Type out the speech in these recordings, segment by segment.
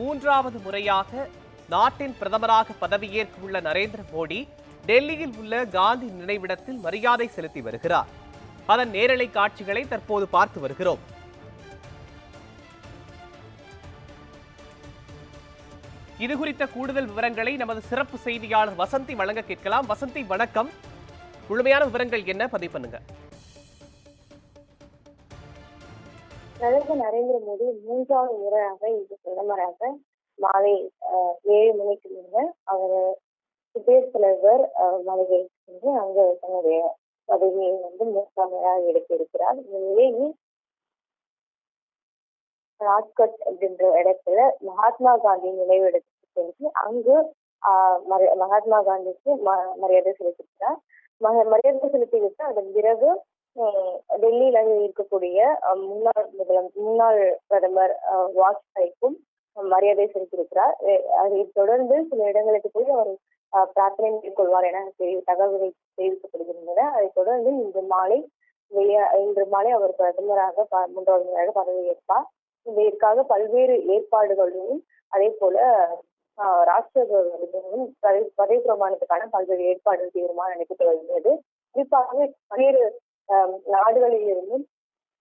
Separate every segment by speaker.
Speaker 1: மூன்றாவது முறையாக நாட்டின் பிரதமராக பதவியேற்கவுள்ள நரேந்திர மோடி டெல்லியில் உள்ள காந்தி நினைவிடத்தில் மரியாதை செலுத்தி வருகிறார். அதன் நேரலை காட்சிகளை தற்போது பார்த்து வருகிறோம். இது குறித்த கூடுதல் விவரங்களை நமது சிறப்பு செய்தியாளர் வசந்தி வழங்க கேட்கலாம். வசந்தி வணக்கம். முழுமையான விவரங்கள் என்ன? பதிவு பண்ணுங்க.
Speaker 2: பிரதமர் நரேந்திர மோடி மூன்றாவது முறையாக இன்று பிரதமராக மாலை அஹ், ஏழு மணிக்கு முன்னர் அவர் குடியரசுத் தலைவர் அஹ், மாளிகைக்கு சென்று அங்கு தன்னுடைய பதவியை வந்து மூன்றாம் முறையாக எடுக்க இருக்கிறார் இந்த நிலையில் ராஜ்கட் அப்படின்ற இடத்துல மகாத்மா காந்தி நினைவிடத்துக்கு சென்று அங்கு மகாத்மா காந்திக்கு ம- மரியாதை செலுத்தியிருக்கிறார். மரியாதை செலுத்திவிட்டு அதன் பிறகு டெல்லியில இருக்கக்கூடிய முன்னாள் முதலம் முன்னாள் பிரதமர் வாஜ்பாய்க்கும் மரியாதை செலுத்தியிருக்கிறார். அதை அதைத் தொடர்ந்து சில இடங்களுக்கு போய் அவர் பிரார்த்தனை மேற்கொள்வார் என தெரி- தகவல்கள் தெரிவிக்கப்படுகின்றன. அதைத் தொடர்ந்து இன்று மாலை வெளிய இன்று மாலை அவர் பிரதமராக ப- மூன்றாவது முறையாக பதவியேற்பார். இதற்காக பல்வேறு ஏற்பாடுகளும் அதே போல ஆஹ், ராஷ்டிரபதியும் பதவி பிரமாணத்துக்கான பல்வேறு ஏற்பாடுகள் தீவிரமாக நடைபெற்று வருகிறது. குறிப்பாக பல்வேறு நாடுகளில் இருந்தும்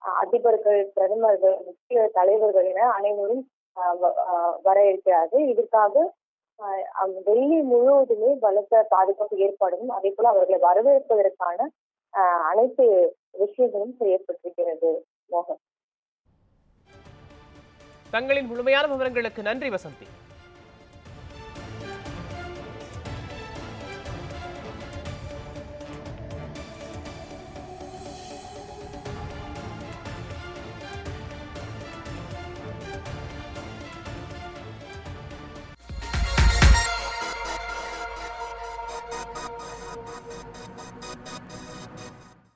Speaker 2: அதிபர்கள் பிரதமர்கள் முக்கிய தலைவர்கள் என அனைவரும் வர இருக்கிறார்கள் இதற்காக டெல்லி முழுவதுமே பலத்த பாதுகாப்பு ஏற்பாடும் அதே போல அவர்களை வரவேற்பதற்கான அனைத்து விஷயங்களும் செய்யப்பட்டிருக்கிறது. மோகன்.
Speaker 1: தங்களின் முழுமையான விவரங்களுக்கு நன்றி வசந்தி.